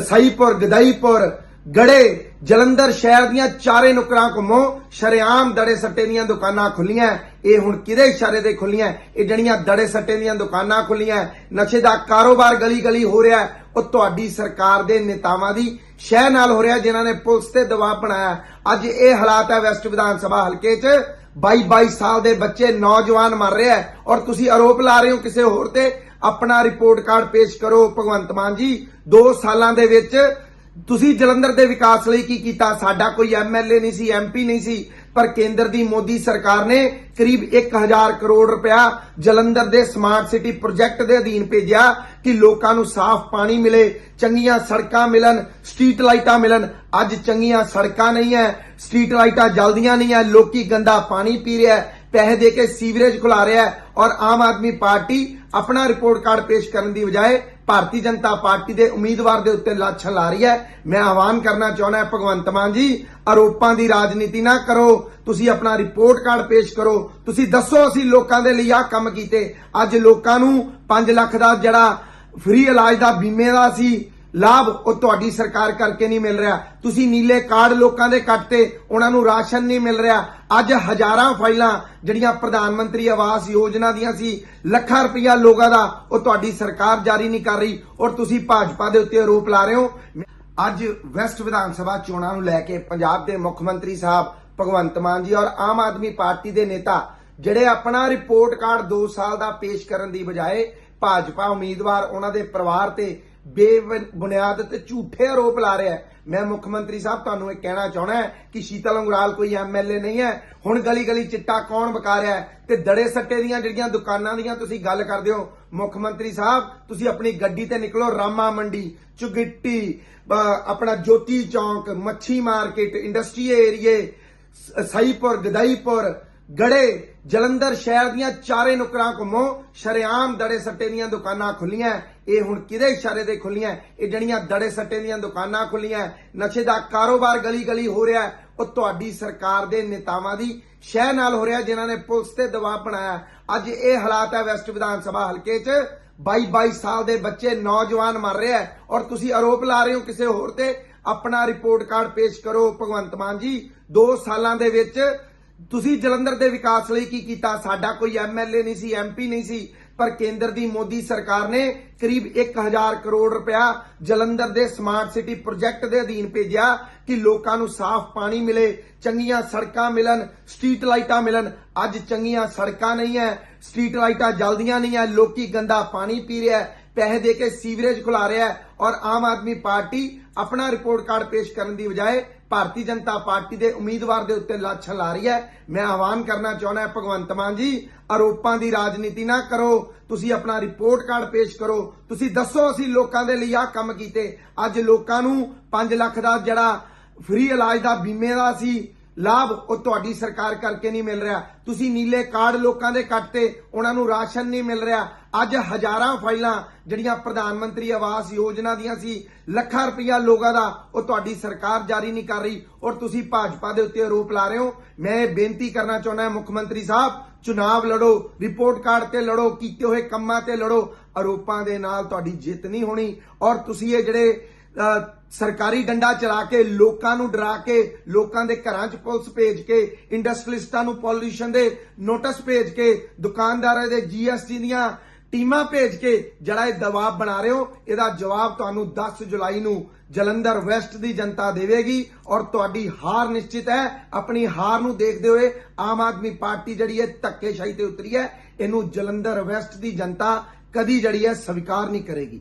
ਸਾਈਪੁਰ, ਗਦਾਈਪੁਰ, ਗੜੇ, ਜਲੰਧਰ ਸ਼ਹਿਰ ਦੀਆਂ ਚਾਰੇ ਨੁਕਰਾਂ ਘੁੰਮੋ। ਸ਼ਰੇਆਮ ਦੜੇ ਸੱਟੇ ਦੀਆਂ ਦੁਕਾਨਾਂ ਖੁੱਲੀਆਂ। ਇਹ ਹੁਣ ਕਿਹਦੇ ਇਸ਼ਾਰੇ ਤੇ ਖੁੱਲੀਆਂ? ਇਹ ਜਿਹੜੀਆਂ ਦੜੇ ਸੱਟੇ ਦੀਆਂ ਦੁਕਾਨਾਂ ਖੁੱਲੀਆਂ, ਨਸ਼ੇ ਦਾ ਕਾਰੋਬਾਰ ਗਲੀ ਗਲੀ ਹੋ ਰਿਹਾ, ਉਹ ਤੁਹਾਡੀ ਸਰਕਾਰ ਦੇ ਨੇਤਾਵਾਂ ਦੀ ਸ਼ਹਿ ਨਾਲ ਹੋ ਰਿਹਾ, ਜਿਨ੍ਹਾਂ ਨੇ ਪੁਲਿਸ ਤੇ ਦਬਾਅ ਬਣਾਇਆ। ਅੱਜ ਇਹ ਹਾਲਾਤ ਹੈ ਵੈਸਟ ਵਿਧਾਨ ਸਭਾ ਹਲਕੇ 'ਚ। 22 22 ਸਾਲ ਦੇ ਬੱਚੇ ਨੌਜਵਾਨ ਮਰ ਰਿਹਾ ਔਰ ਤੁਸੀਂ ਆਰੋਪ ਲਾ ਰਹੇ ਹੋ ਕਿਸੇ ਹੋਰ ਤੇ। ਆਪਣਾ ਰਿਪੋਰਟ ਕਾਰਡ ਪੇਸ਼ ਕਰੋ ਭਗਵੰਤ ਮਾਨ ਜੀ। 2 ਸਾਲਾਂ ਦੇ ਵਿੱਚ ਤੁਸੀਂ ਜਲੰਧਰ ਦੇ ਵਿਕਾਸ ਲਈ ਕੀ ਕੀਤਾ? ਸਾਡਾ ਕੋਈ ਐਮਐਲਏ ਨਹੀਂ ਸੀ ਐਮਪੀ ਨਹੀਂ ਸੀ, ਪਰ ਕੇਂਦਰ ਦੀ ਮੋਦੀ ਸਰਕਾਰ ਨੇ ਕਰੀਬ 1000 ਕਰੋੜ ਰੁਪਇਆ ਜਲੰਧਰ ਦੇ ਸਮਾਰਟ ਸਿਟੀ ਪ੍ਰੋਜੈਕਟ ਦੇ ਅਧੀਨ ਭੇਜਿਆ ਕਿ ਲੋਕਾਂ ਨੂੰ ਸਾਫ਼ ਪਾਣੀ ਮਿਲੇ, ਚੰਗੀਆਂ ਸੜਕਾਂ ਮਿਲਣ ਸਟਰੀਟ ਲਾਈਟਾਂ ਮਿਲਣ। ਅੱਜ ਚੰਗੀਆਂ ਸੜਕਾਂ ਨਹੀਂ ਹੈ ਸਟਰੀਟ ਲਾਈਟਾਂ ਜਲਦੀਆਂ ਨਹੀਂ ਹੈ ਲੋਕੀ ਗੰਦਾ ਪਾਣੀ ਪੀ ਰਿਹਾ ਪੈਸੇ ਦੇ ਕੇ ਸੀਵਰੇਜ ਖੁਲਾ ਰਿਹਾ ਹੈ ਔਰ ਆਮ ਆਦਮੀ ਪਾਰਟੀ ਆਪਣਾ ਰਿਪੋਰਟ ਕਾਰਡ ਪੇਸ਼ ਕਰਨ ਦੀ ਬਜਾਏ ਭਾਰਤੀ ਜਨਤਾ ਪਾਰਟੀ ਦੇ ਉਮੀਦਵਾਰ ਦੇ ਉੱਤੇ ਲਾਛਾਂ ਲਾ ਰਹੀ ਹੈ। ਮੈਂ ਆਹਵਾਨ ਕਰਨਾ ਚਾਹੁੰਦਾ ਹਾਂ, ਭਗਵੰਤ ਮਾਨ ਜੀ, ਆਰੋਪਾਂ ਦੀ ਰਾਜਨੀਤੀ ਨਾ ਕਰੋ, ਤੁਸੀਂ ਆਪਣਾ ਰਿਪੋਰਟ ਕਾਰਡ ਪੇਸ਼ ਕਰੋ। ਤੁਸੀਂ ਦੱਸੋ ਅਸੀਂ ਲੋਕਾਂ ਦੇ ਲਈ ਆਹ ਕੰਮ ਕੀਤੇ। ਅੱਜ ਲੋਕਾਂ ਨੂੰ 5 ਲੱਖ ਦਾ ਜਿਹੜਾ ਫ੍ਰੀ ਇਲਾਜ ਦਾ ਬੀਮੇ ਦਾ ਸੀ ਲਾਭ ਉਹ ਤੁਹਾਡੀ ਸਰਕਾਰ ਕਰਕੇ ਨਹੀਂ ਮਿਲ ਰਿਹਾ। ਤੁਸੀਂ ਨੀਲੇ ਕਾਰਡ ਲੋਕਾਂ ਦੇ ਕੱਟਤੇ ਉਹਨਾਂ ਨੂੰ ਰਾਸ਼ਨ ਨਹੀਂ ਮਿਲ ਰਿਹਾ। ਅੱਜ ਹਜ਼ਾਰਾਂ ਫਾਈਲਾਂ ਜਿਹੜੀਆਂ ਪ੍ਰਧਾਨ ਮੰਤਰੀ ਆਵਾਸ ਯੋਜਨਾ ਦੀਆਂ ਸੀ, ਲੱਖਾਂ ਰੁਪਈਆ ਲੋਕਾਂ ਦਾ ਉਹ ਤੁਹਾਡੀ ਸਰਕਾਰ ਜਾਰੀ ਨਹੀਂ ਕਰ ਰਹੀ ਔਰ ਤੁਸੀਂ ਭਾਜਪਾ ਦੇ ਉੱਤੇ ਆਰੋਪ ਲਾ ਰਹੇ ਹੋ। ਅੱਜ ਵੈਸਟ ਵਿਧਾਨ ਸਭਾ ਚੋਣਾਂ ਨੂੰ ਲੈ ਕੇ ਪੰਜਾਬ ਦੇ ਮੁੱਖ ਮੰਤਰੀ ਸਾਹਿਬ ਭਗਵੰਤ ਮਾਨ ਜੀ ਔਰ ਆਮ ਆਦਮੀ ਪਾਰਟੀ ਦੇ ਨੇਤਾ ਜਿਹੜੇ ਆਪਣਾ ਰਿਪੋਰਟ ਕਾਰਡ 2 ਸਾਲ ਦਾ ਪੇਸ਼ ਕਰਨ ਦੀ ਬਜਾਏ ਭਾਜਪਾ ਉਮੀਦਵਾਰ ਉਹਨਾਂ ਦੇ ਪਰਿਵਾਰ ਤੇ ਬੇਬੁਨਿਆਦ ਤੇ ਝੂਠੇ ਆਰੋਪ ਲਾ ਰਿਹਾ ਹੈ। ਮੈਂ ਮੁੱਖ ਮੰਤਰੀ ਸਾਹਿਬ ਤੁਹਾਨੂੰ ਇਹ ਕਹਿਣਾ ਚਾਹਣਾ ਹੈ ਕਿ ਸ਼ੀਤਲ ਅੰਗਰਾਲ ਕੋਈ ਐਮਐਲਏ ਨਹੀਂ ਹੈ। ਹੁਣ ਗਲੀ ਗਲੀ ਚਿੱਟਾ ਕੌਣ ਬਕਾ ਰਿਹਾ ਹੈ? ਤੇ ਦੜੇ ਸੱਟੇ ਦੀਆਂ ਜਿਹੜੀਆਂ ਦੁਕਾਨਾਂ ਦੀਆਂ ਤੁਸੀਂ ਗੱਲ ਕਰਦੇ ਹੋ, ਮੁੱਖ ਮੰਤਰੀ ਸਾਹਿਬ, ਤੁਸੀਂ ਆਪਣੀ ਗੱਡੀ ਤੇ ਨਿਕਲੋ ਰਾਮਾ ਮੰਡੀ, ਚੁਗਿੱਟੀ ਆਪਣਾ ਜੋਤੀ ਚੌਂਕ, ਮੱਛੀ ਮਾਰਕੀਟ, ਇੰਡਸਟਰੀ ਏਰੀਏ, ਸ- ਸਾਈਪੁਰ, ਗਦਾਈਪੁਰ, ਗੜੇ, ਜਲੰਧਰ ਸ਼ਹਿਰ ਦੀਆਂ ਚਾਰੇ ਨੁਕਰਾਂ ਘੁੰਮੋ, ਸ਼ਰੇਆਮ ਦੜੇ ਸੱਟੇ ਦੀਆਂ ਦੁਕਾਨਾਂ ਖੁੱਲੀਆਂ ਇਹ ਹੁਣ ਕਿਹਦੇ ਇਸ਼ਾਰੇ ਤੇ ਖੁੱਲੀਆਂ ਇਹ ਜਿਹੜੀਆਂ ਦੜੇ ਸੱਟੇ ਦੀਆਂ ਦੁਕਾਨਾਂ ਖੁੱਲੀਆਂ ਨਸ਼ੇ ਦਾ ਕਾਰੋਬਾਰ ਗਲੀ ਗਲੀ ਹੋ ਰਿਹਾ ਹੈ, ਉਹ ਤੁਹਾਡੀ ਸਰਕਾਰ ਦੇ ਨੇਤਾਵਾਂ ਦੀ ਸ਼ਹਿ ਨਾਲ ਹੋ ਰਿਹਾ ਜਿਨ੍ਹਾਂ ਨੇ ਪੁਲਿਸ ਤੇ ਦਬਾਅ ਬਣਾਇਆ ਅੱਜ ਇਹ ਹਾਲਾਤ ਹੈ ਵੈਸਟ ਵਿਧਾਨ ਸਭਾ ਹਲਕੇ 'ਚ। 22 22 ਸਾਲ ਦੇ ਬੱਚੇ ਨੌਜਵਾਨ ਮਰ ਰਿਹਾ ਹੈ ਔਰ ਤੁਸੀਂ ਆਰੋਪ ਲਾ ਰਹੇ ਹੋ ਕਿਸੇ ਹੋਰ ਤੇ। ਆਪਣਾ ਰਿਪੋਰਟ ਕਾਰਡ ਪੇਸ਼ ਕਰੋ ਭਗਵੰਤ ਮਾਨ ਜੀ। 2 ਸਾਲਾਂ ਦੇ ਵਿੱਚ ਤੁਸੀਂ ਜਲੰਧਰ ਦੇ ਵਿਕਾਸ ਲਈ ਕੀ ਕੀਤਾ? ਸਾਡਾ ਕੋਈ ਐਮਐਲਏ ਨਹੀਂ ਸੀ ਐਮਪੀ ਨਹੀਂ ਸੀ, ਪਰ ਕੇਂਦਰ ਦੀ ਮੋਦੀ ਸਰਕਾਰ ਨੇ ਕਰੀਬ 1000 ਕਰੋੜ ਰੁਪਇਆ ਜਲੰਧਰ ਦੇ ਸਮਾਰਟ ਸਿਟੀ ਪ੍ਰੋਜੈਕਟ ਦੇ ਅਧੀਨ ਭੇਜਿਆ ਕਿ ਲੋਕਾਂ ਨੂੰ ਸਾਫ਼ ਪਾਣੀ ਮਿਲੇ, ਚੰਗੀਆਂ ਸੜਕਾਂ ਮਿਲਣ ਸਟਰੀਟ ਲਾਈਟਾਂ ਮਿਲਣ। ਅੱਜ ਚੰਗੀਆਂ ਸੜਕਾਂ ਨਹੀਂ ਹੈ ਸਟਰੀਟ ਲਾਈਟਾਂ ਜਲਦੀਆਂ ਨਹੀਂ ਹੈ ਲੋਕੀ ਗੰਦਾ ਪਾਣੀ ਪੀ ਰਿਹਾ ਪੈਸੇ ਦੇ ਕੇ ਸੀਵਰੇਜ ਖੁਲਾ ਰਿਹਾ ਔਰ ਆਮ ਆਦਮੀ ਪਾਰਟੀ ਆਪਣਾ ਰਿਪੋਰਟ ਕਾਰਡ ਪੇਸ਼ ਕਰਨ ਦੀ ਬਜਾਏ ਭਾਰਤੀ ਜਨਤਾ ਪਾਰਟੀ ਦੇ ਉਮੀਦਵਾਰ ਦੇ ਉੱਤੇ ਲਾਛਾਂ ਲਾ ਰਹੀ ਹੈ। ਮੈਂ ਆਹਵਾਨ ਕਰਨਾ ਚਾਹੁੰਦਾ ਭਗਵੰਤ ਮਾਨ ਜੀ, ਆਰੋਪਾਂ ਦੀ ਰਾਜਨੀਤੀ ਨਾ ਕਰੋ, ਤੁਸੀਂ ਆਪਣਾ ਰਿਪੋਰਟ ਕਾਰਡ ਪੇਸ਼ ਕਰੋ। ਤੁਸੀਂ ਦੱਸੋ ਅਸੀਂ ਲੋਕਾਂ ਦੇ ਲਈ ਆਹ ਕੰਮ ਕੀਤੇ। ਅੱਜ ਲੋਕਾਂ ਨੂੰ 5 ਲੱਖ ਦਾ ਜਿਹੜਾ ਫ੍ਰੀ ਇਲਾਜ ਦਾ ਬੀਮੇ ਦਾ ਸੀ ਲਾਭ ਉਹ ਤੁਹਾਡੀ ਸਰਕਾਰ ਕਰਕੇ ਨਹੀਂ ਮਿਲ ਰਿਹਾ। ਤੁਸੀਂ ਨੀਲੇ ਕਾਰਡ ਲੋਕਾਂ ਦੇ ਕੱਟਤੇ ਉਹਨਾਂ ਨੂੰ ਰਾਸ਼ਨ ਨਹੀਂ ਮਿਲ ਰਿਹਾ। ਅੱਜ ਹਜ਼ਾਰਾਂ ਫਾਈਲਾਂ ਜਿਹੜੀਆਂ ਪ੍ਰਧਾਨ ਮੰਤਰੀ ਆਵਾਸ ਯੋਜਨਾ ਦੀਆਂ ਸੀ, ਲੱਖਾਂ ਰੁਪਈਆ ਲੋਕਾਂ ਦਾ ਉਹ ਤੁਹਾਡੀ ਸਰਕਾਰ ਜਾਰੀ ਨਹੀਂ ਕਰ ਰਹੀ ਔਰ ਤੁਸੀਂ ਭਾਜਪਾ ਦੇ ਉੱਤੇ ਆਰੋਪ ਲਾ ਰਹੇ ਹੋ। ਮੈਂ ਇਹ ਬੇਨਤੀ ਕਰਨਾ ਚਾਹੁੰਦਾ ਮੁੱਖ ਮੰਤਰੀ ਸਾਹਿਬ, ਚੁਣਾਵ ਲੜੋ, ਰਿਪੋਰਟ ਕਾਰਡ ਤੇ ਲੜੋ, ਕੀਤੇ ਹੋਏ ਕੰਮਾਂ ਤੇ ਲੜੋ। ਆਰੋਪਾਂ ਦੇ ਨਾਲ ਤੁਹਾਡੀ ਜਿੱਤ ਨਹੀਂ ਹੋਣੀ ਔਰ ਤੁਸੀਂ ਇਹ ਜਿਹੜੇ ਸਰਕਾਰੀ ਡੰਡਾ ਚਲਾ ਕੇ, ਲੋਕਾਂ ਨੂੰ ਡਰਾ ਕੇ, ਲੋਕਾਂ ਦੇ ਘਰਾਂ 'ਚ ਪੁਲਿਸ ਭੇਜ ਕੇ ਇੰਡਸਟਰੀਲਿਸਟਾਂ ਨੂੰ ਪੋਲਿਊਸ਼ਨ ਦੇ ਨੋਟਿਸ ਭੇਜ ਕੇ, ਦੁਕਾਨਦਾਰਾਂ ਦੇ ਜੀਐਸਟੀ ਦੀਆਂ ਟੀਮਾਂ ਭੇਜ ਕੇ ਜਿਹੜਾ ਇਹ ਦਬਾਅ ਬਣਾ ਰਹੇ ਹੋ, ਇਹਦਾ ਜਵਾਬ ਤੁਹਾਨੂੰ 10 ਜੁਲਾਈ ਨੂੰ ਜਲੰਧਰ ਵੈਸਟ ਦੀ ਜਨਤਾ ਦੇਵੇਗੀ ਔਰ ਤੁਹਾਡੀ ਹਾਰ ਨਿਸ਼ਚਿਤ ਹੈ। ਆਪਣੀ ਹਾਰ ਨੂੰ ਦੇਖਦੇ ਹੋਏ ਆਮ ਆਦਮੀ ਪਾਰਟੀ ਜਿਹੜੀ ਹੈ ਧੱਕੇਸ਼ਾਹੀ ਤੇ ਉਤਰੀ ਹੈ। ਇਹਨੂੰ ਜਲੰਧਰ ਵੈਸਟ ਦੀ ਜਨਤਾ ਕਦੀ ਜਿਹੜੀ ਹੈ ਸਵੀਕਾਰ ਨਹੀਂ ਕਰੇਗੀ।